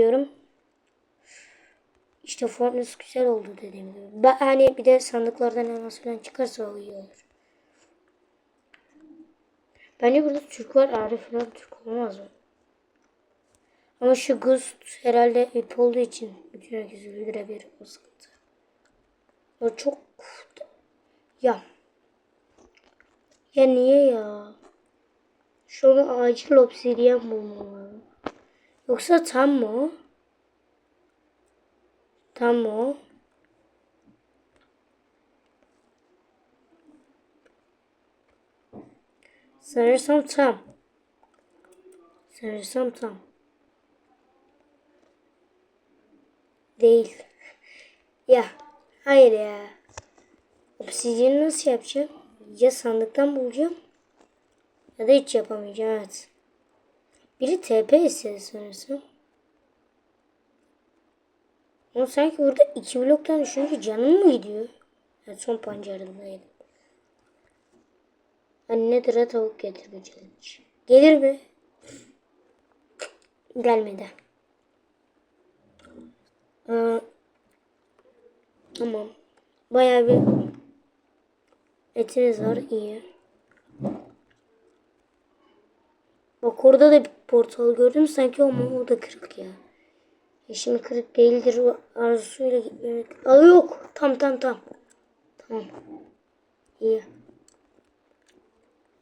diyorum. İşte Fortnite güzel oldu dediğim gibi. Ben hani bir de sandıklardan elmas falan çıkarsa o iyi olur. Bence burada Türk var. Arif falan Türk olmaz mı? Ama şu Ghost herhalde ip olduğu için bütün herkesi öldürebilir. O sıkıntı. O çok... Ya. Ya niye ya? Şu an acil obsidiyen bulmam lazım. Yoksa tam mı o? Tam mı o? Sanırsam tam. Sanırsam tam. Değil. Ya. Hayır ya. Obsidyeni nasıl yapacağım? Ya sandıktan bulacağım. Ya da hiç yapamayacağım. Evet. Biri TP istedi sanırsam. Ama sanki burada iki bloktan düşünce canım mı gidiyor? Yani son pancarındaydım. Anne dıra tavuk getirme challenge. Gelir mi? Gelmedi. Aa, tamam. Bayağı bir etimiz var. iyi. Bak orada da portal gördüm. Sanki ama o da kırık ya. ya şimdi kırık değildir. O Arzusuyla gitmemek. Aa yok. Tam tam tam. Tamam. İyi.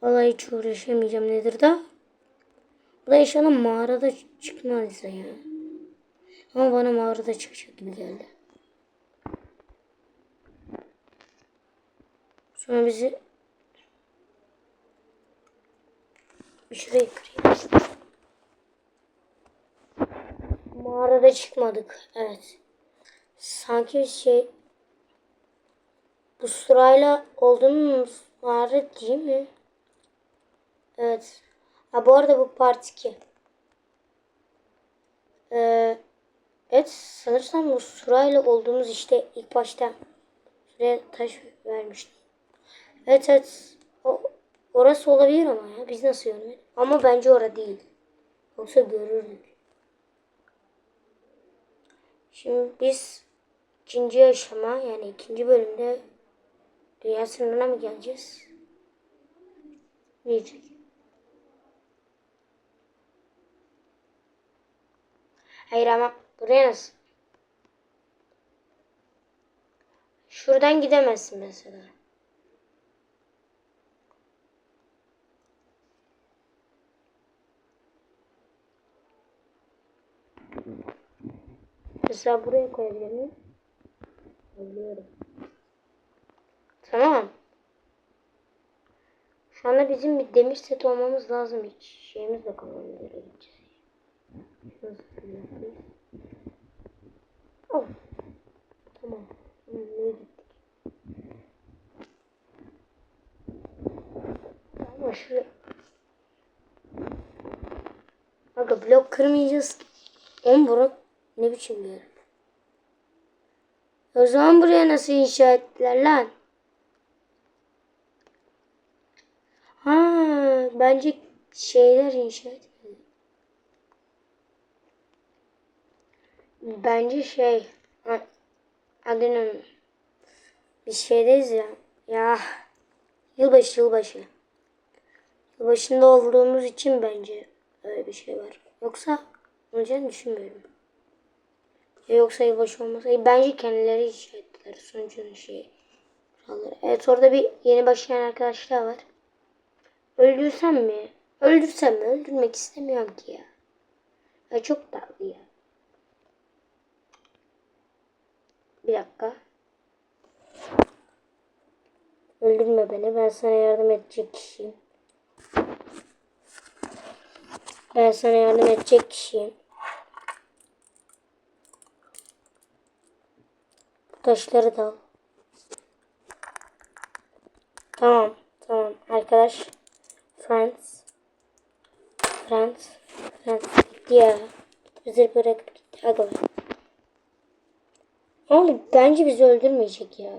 Vallahi hiç uğraşamayacağım nedir da. Bu da inşallah mağarada çıkmaz ya. Ama bana mağarada çıkacak gibi geldi. Sonra bizi şuraya kırayım. Mağarada çıkmadık. Evet. Sanki şey bu sırayla olduğumuz mağara değil mi? Evet. Ha bu arada bu part 2. Ee, evet sanırsam bu sırayla olduğumuz işte ilk başta şuraya taş vermiştim. Evet evet. O, orası olabilir ama ya. Biz nasıl görmedik? Ama bence orada değil. Yoksa görürdük. Şimdi biz ikinci aşama yani ikinci bölümde dünya sınırına mı geleceğiz? Diyecek. Hayır ama buraya nasıl? Şuradan gidemezsin mesela. Mesela buraya koyabilir miyim? Koyuyorum. Tamam. Şu anda bizim bir demir set olmamız lazım. Hiç şeyimiz de kalmadı. Oh. Tamam. Nereye gittik? Ama şuraya... Aga blok kırmayacağız ki. Oğlum bura ne biçim bir yer? O zaman buraya nasıl inşa ettiler lan? Ha, bence şeyler inşa etmedi. Bence şey a- adının bir şeydeyiz ya. Ya yılbaşı yılbaşı. Yılbaşında olduğumuz için bence öyle bir şey var. Yoksa olacağını düşünmüyorum. Ya Yoksa yılbaşı olmasa e, bence kendileri inşa ettiler sonucun şey kuralları. Evet orada bir yeni başlayan arkadaşlar var. Öldürsem mi? Öldürsem mi? Öldürmek istemiyorum ki ya. Ya çok tatlı ya. Bir dakika. Öldürme beni. Ben sana yardım edecek kişiyim. Ben sana yardım edecek kişiyim. Taşları da al. Tamam. Tamam. Arkadaş. Friends. Friends. Friends. Gitti ya. Bizi bırakıp gitti. Aga. Ama bence bizi öldürmeyecek ya.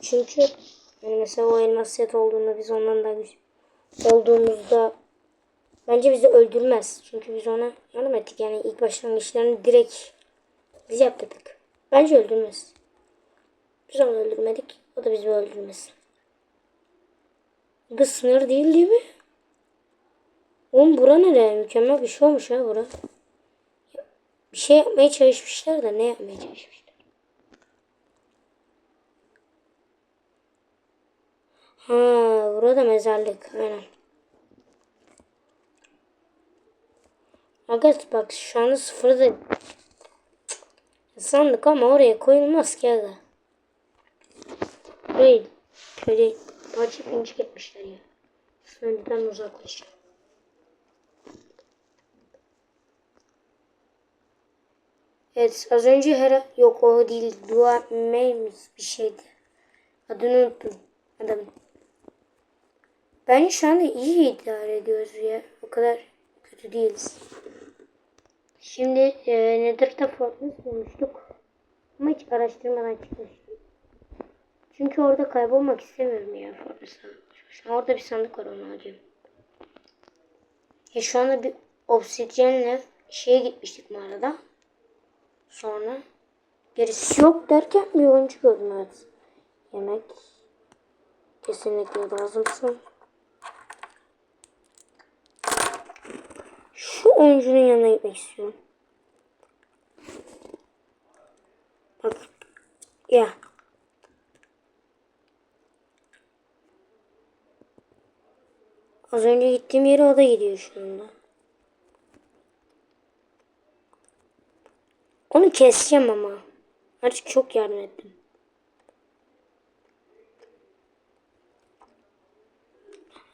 Çünkü yani mesela o elmas set olduğunda biz ondan daha güçlü olduğumuzda Bence bizi öldürmez. Çünkü biz ona yardım ettik. Yani ilk başlangıçlarını direkt biz yaptırdık. Bence öldürmez. Biz onu öldürmedik. O da bizi öldürmez. Bu sınır değil değil mi? Oğlum bura nere? Mükemmel bir şey olmuş ha bura. Bir şey yapmaya çalışmışlar da ne yapmaya çalışmışlar? Ha, burada mezarlık. Aynen. Aga bak şu anda sıfırda sandık ama oraya koyulmaz ki aga. Burayı şöyle parça pinçik etmişler ya. Önceden uzaklaşacağım. Evet az önce Hera yok o değil dua meymiş bir şeydi. Adını unuttum adamın. Ben şu anda iyi idare ediyoruz ya. O kadar kötü değiliz. Şimdi e, Nether'da Fortnite bulmuştuk. Ama hiç araştırmadan çıkmıştım. Çünkü orada kaybolmak istemiyorum ya Fortnite'da. Şu orada bir sandık var onu alacağım. Ya şu anda bir obsidyenle şeye gitmiştik mağarada. Sonra gerisi yok derken bir oyuncu gördüm evet. Yemek kesinlikle lazımsın. Şu oyuncunun yanına gitmek istiyorum. Bak. Ya. Az önce gittiğim yere o da gidiyor şu anda. Onu keseceğim ama. Artık çok yardım ettim.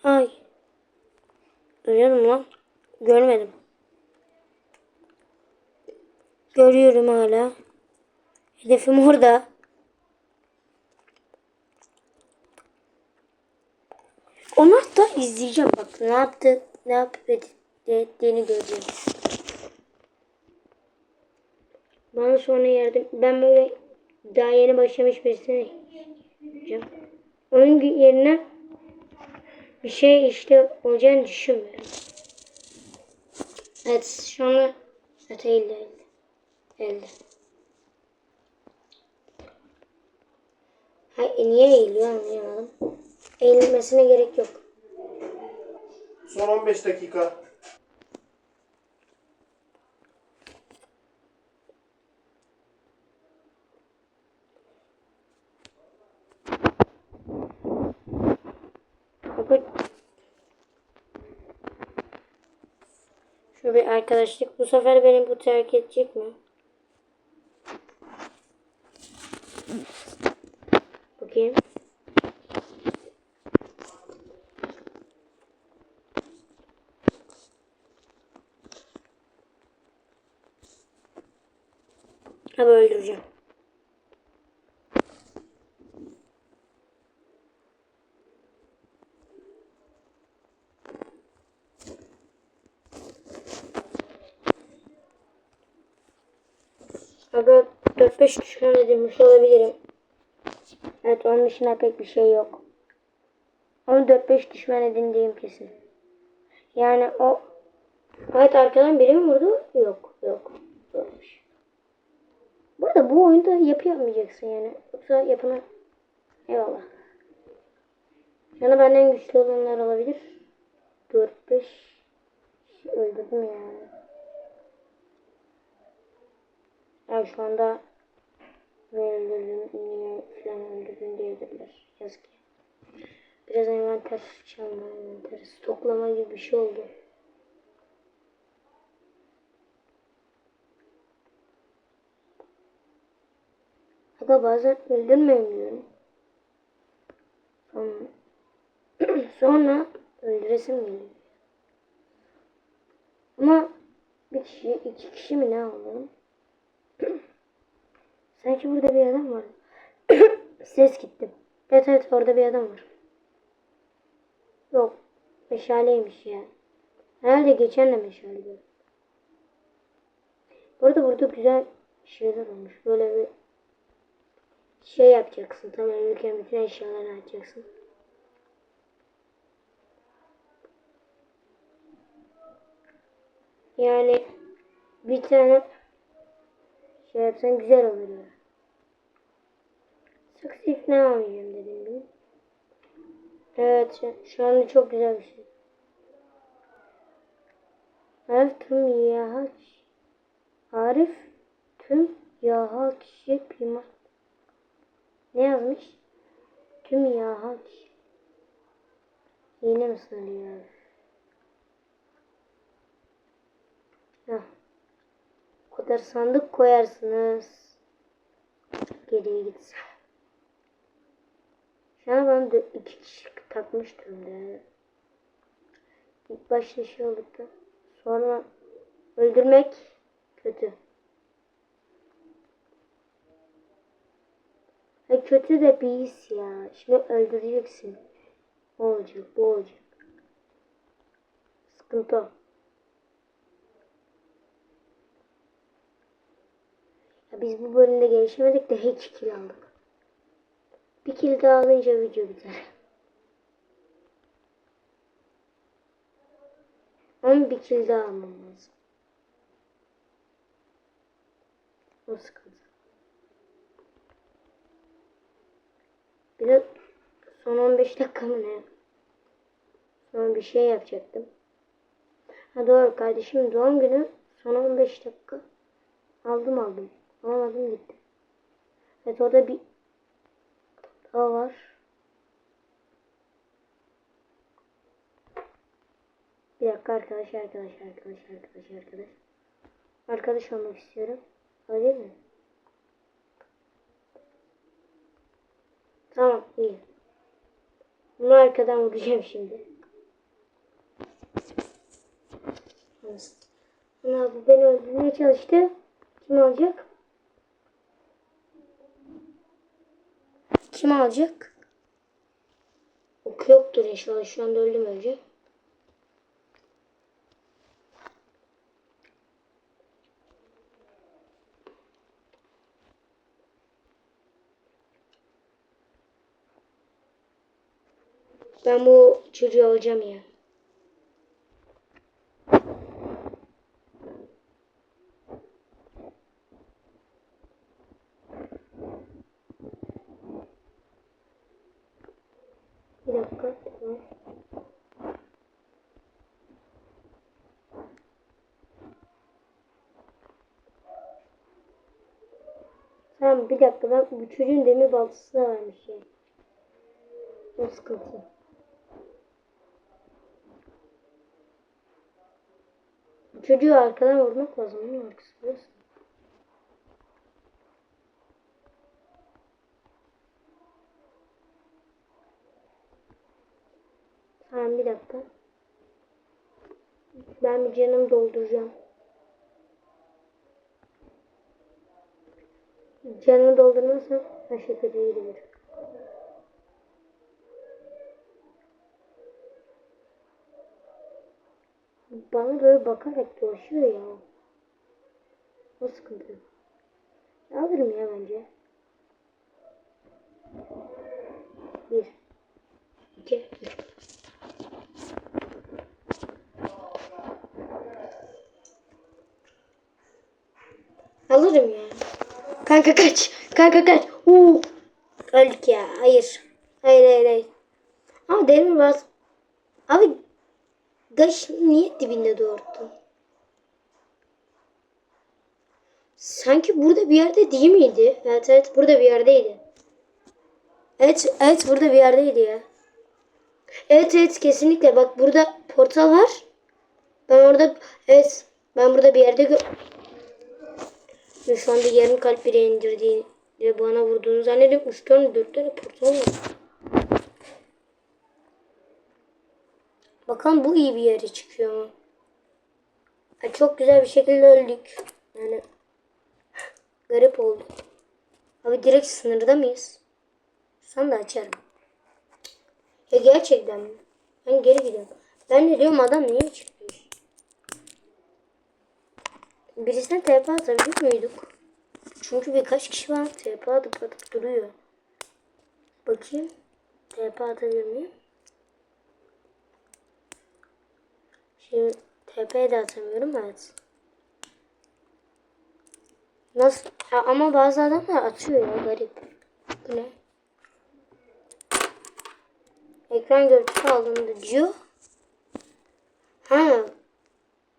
Ay. Ölüyorum lan. Görmedim. Görüyorum hala. Hedefim orada. Onu da izleyeceğim bak. Ne yaptı, ne yapıp ettiğini göreceğim. Bana sonra yardım. Ben böyle daha yeni başlamış birisine. Onun yerine bir şey işte olacağını düşünmüyorum. Evet şu an evet elde elde. Elde. Ha, e, niye eğiliyor anlayamadım. Eğilmesine gerek yok. Son 15 dakika. Bakın. Şu bir arkadaşlık. Bu sefer beni bu terk edecek mi? Bakayım. Abi öldüreceğim. Aga 4-5 düşman edilmiş olabilirim. Evet onun dışında pek bir şey yok. Ama 4-5 düşman edindiğim kesin. Yani o Evet arkadan biri mi vurdu? Yok yok. Yokmuş. Bu arada bu oyunda yapı yapmayacaksın yani. Yoksa yapına eyvallah. Yani benden güçlü olanlar olabilir. 4-5 öldürdüm yani. Yani şu anda beni öldürdün, yine falan öldürdün diyebilirler. Yazık ya. Biraz envanter çalma, envanter stoklama gibi bir şey oldu. Aga bazen öldürmeyin diyorum. Sonra, sonra öldüresim geliyor. Ama bir kişi, iki kişi mi ne alalım? Sanki burada bir adam var. Ses gitti. Evet evet orada bir adam var. Yok. Meşaleymiş ya. Herhalde geçen de meşale gördüm. Bu burada güzel şeyler olmuş. Böyle bir şey yapacaksın. Tamam ülkenin bütün eşyalarını açacaksın. Yani bir tane şey yapsan güzel olur ya. Saksı ne almayacağım dedim gibi. Evet şu- anda çok güzel bir şey. Arif tüm yahaç. Arif tüm yahaç yapayım. Ne yazmış? Tüm yahaç. Yine mi sanıyor? Heh. Kadar sandık koyarsınız. Geriye gitsin. Şu an ben de iki kişi takmış durumda. İlk başta şey olduk da. Sonra öldürmek kötü. E kötü de bir his ya. Şimdi öldüreceksin. Olacak, bu olacak. Sıkıntı. Biz bu bölümde gelişemedik de hiç kill aldık. Bir kill daha alınca video biter. Ama bir kill daha almam lazım. O sıkıntı. Bir de son 15 dakika mı ne? Son bir şey yapacaktım. Ha doğru kardeşim doğum günü son 15 dakika. Aldım aldım. Alamadım gitti. Evet orada bir daha var. Bir dakika arkadaş arkadaş arkadaş arkadaş arkadaş. Arkadaş olmak istiyorum. Öyle mi? Tamam iyi. Bunu arkadan vuracağım şimdi. Ana bu beni öldürmeye çalıştı. Kim alacak? Kim alacak? Ok yoktur inşallah. Şu anda öldüm önce. Ben bu çocuğu alacağım ya. Bir dakika. Tamam. Tamam bir dakika ben bu çocuğun demir baltası da varmış ya. O sıkıntı. Çocuğu arkadan vurmak lazım. Onun arkası burası. Tamam bir dakika. Ben bir canımı dolduracağım. Canımı doldurmazsam aşağı kötü gidiyor. Bana böyle bakarak dolaşıyor ya. O sıkıntı. Alırım ya bence. Bir. iki, üç. Alırım ya. Kanka kaç. Kanka kaç. Uuu. Öldük ya. Hayır. Hayır hayır hayır. Ama demir bas. Abi Gaş niye dibinde doğurttun? Sanki burada bir yerde değil miydi? Evet evet burada bir yerdeydi. Evet evet burada bir yerdeydi ya. Evet evet kesinlikle bak burada portal var. Ben orada evet ben burada bir yerde gö Ve şu anda yarım kalp bile indirdiğini ve bana vurduğunu zannediyorum. 3 tane 4 tane portal var. Bakalım bu iyi bir yere çıkıyor mu? Ha, çok güzel bir şekilde öldük. Yani garip oldu. Abi direkt sınırda mıyız? Sen de açarım. Ya gerçekten mi? Ben geri gidiyorum. Ben de diyorum adam niye çıkmış? Birisine TP atabilir miydik? Çünkü birkaç kişi var TP atıp atıp duruyor. Bakayım. TP atabilir miyim? Şimdi TP de atamıyorum evet. Nasıl? Ha, ama bazı adamlar atıyor ya garip. Bu ne? Ekran görüntüsü alındı diyor. Ha.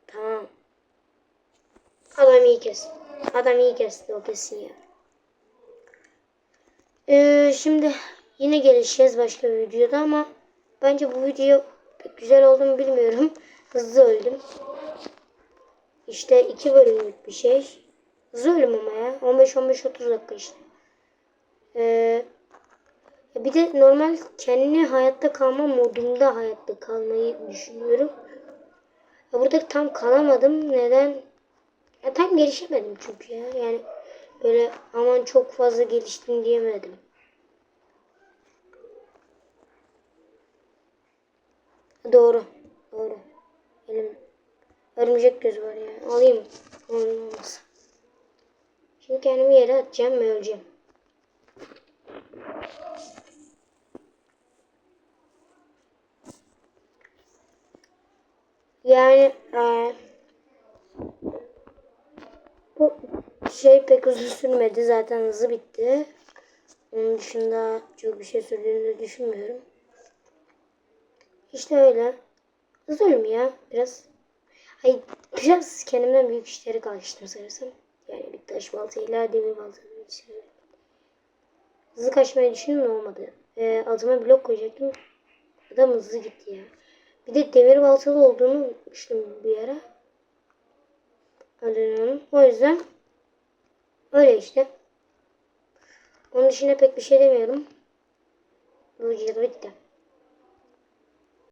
Tamam. Adam iyi kesti. Adam iyi kesti o kesin ya. Ee, şimdi yine gelişeceğiz başka bir videoda ama bence bu video güzel oldu mu bilmiyorum. Hızlı öldüm. İşte iki bölümlük bir şey. Hızlı öldüm ama ya. 15-15-30 dakika işte. Ee, bir de normal kendini hayatta kalma modunda hayatta kalmayı düşünüyorum. Burada tam kalamadım. Neden? Ya tam gelişemedim çünkü ya. Yani böyle aman çok fazla geliştim diyemedim. Doğru. Doğru. Elim örümcek gözü var ya. Alayım. Olmaz. Şimdi kendimi yere atacağım ve öleceğim. Yani eee, bu şey pek uzun sürmedi. Zaten hızlı bitti. Onun dışında çok bir şey sürdüğünü düşünmüyorum. İşte öyle. Ölüm ya biraz. Hayır biraz kendimden büyük işleri kalkıştım sanırsam. Yani bir taş baltayla demir baltayla bir şey. Hızlı kaçmayı düşündüm olmadı. Ee, altıma blok koyacaktım. Adam hızlı gitti ya. Bir de demir baltalı olduğunu unutmuştum bir ara. Adını O yüzden öyle işte. Onun dışında pek bir şey demiyorum. Bu video bitti.